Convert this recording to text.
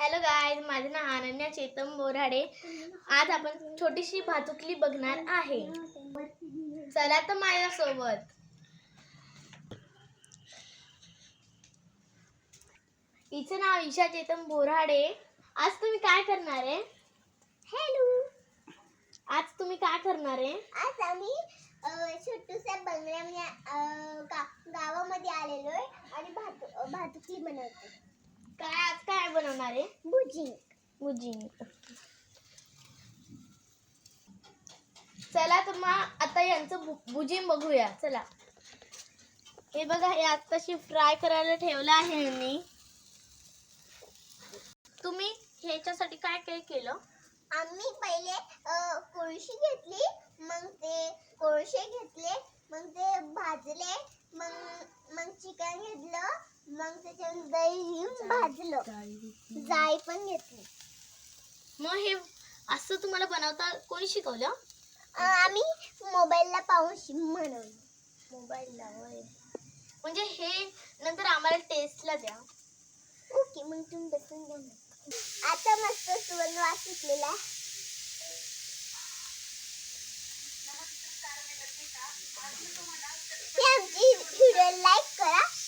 Hello गाय माझं नाव अनन्या चेतन बोराडे. आज आपण छोटीशी भातुकली बघणार आहे. चला तर माझ्यासोबत. हिचं नाव ईशा चेतन बोराडे. आज तुम्ही काय करणार आहे? हॅलो आज तुम्ही काय करणार आहे? आज आम्ही छोटूसा बंगल्यामध्ये गावामध्ये आलेलो आहे आणि भातुकली बनवतो काय आज काय बनवणार आहे? भुजी मुजी चला तर मग आता यांचं भु- भुजिंग बघूया. चला. हे बघा हे आत्ताशी फ्राय करायला ठेवलं आहे मी तुम्ही ह्याच्यासाठी काय काय केलं? आम्ही पहिले अ, कोळशी घेतली मग ते कोळशे घेतले मग ते भाजले मग मग चिकन घेतलं मग दही घेऊन भाजलं जाय पण घेतली मग हे असं तुम्हाला बनवता कोणी शिकवलं आम्ही मोबाईलला पाहून शि- म्हणून मोबाईलला म्हणजे हे नंतर आम्हाला टेस्टला द्या ओके मग तुम्ही बसून घ्या आता मस्त सुवर्ण वास सुटलेला आहे. हे आमची व्हिडिओ लाईक करा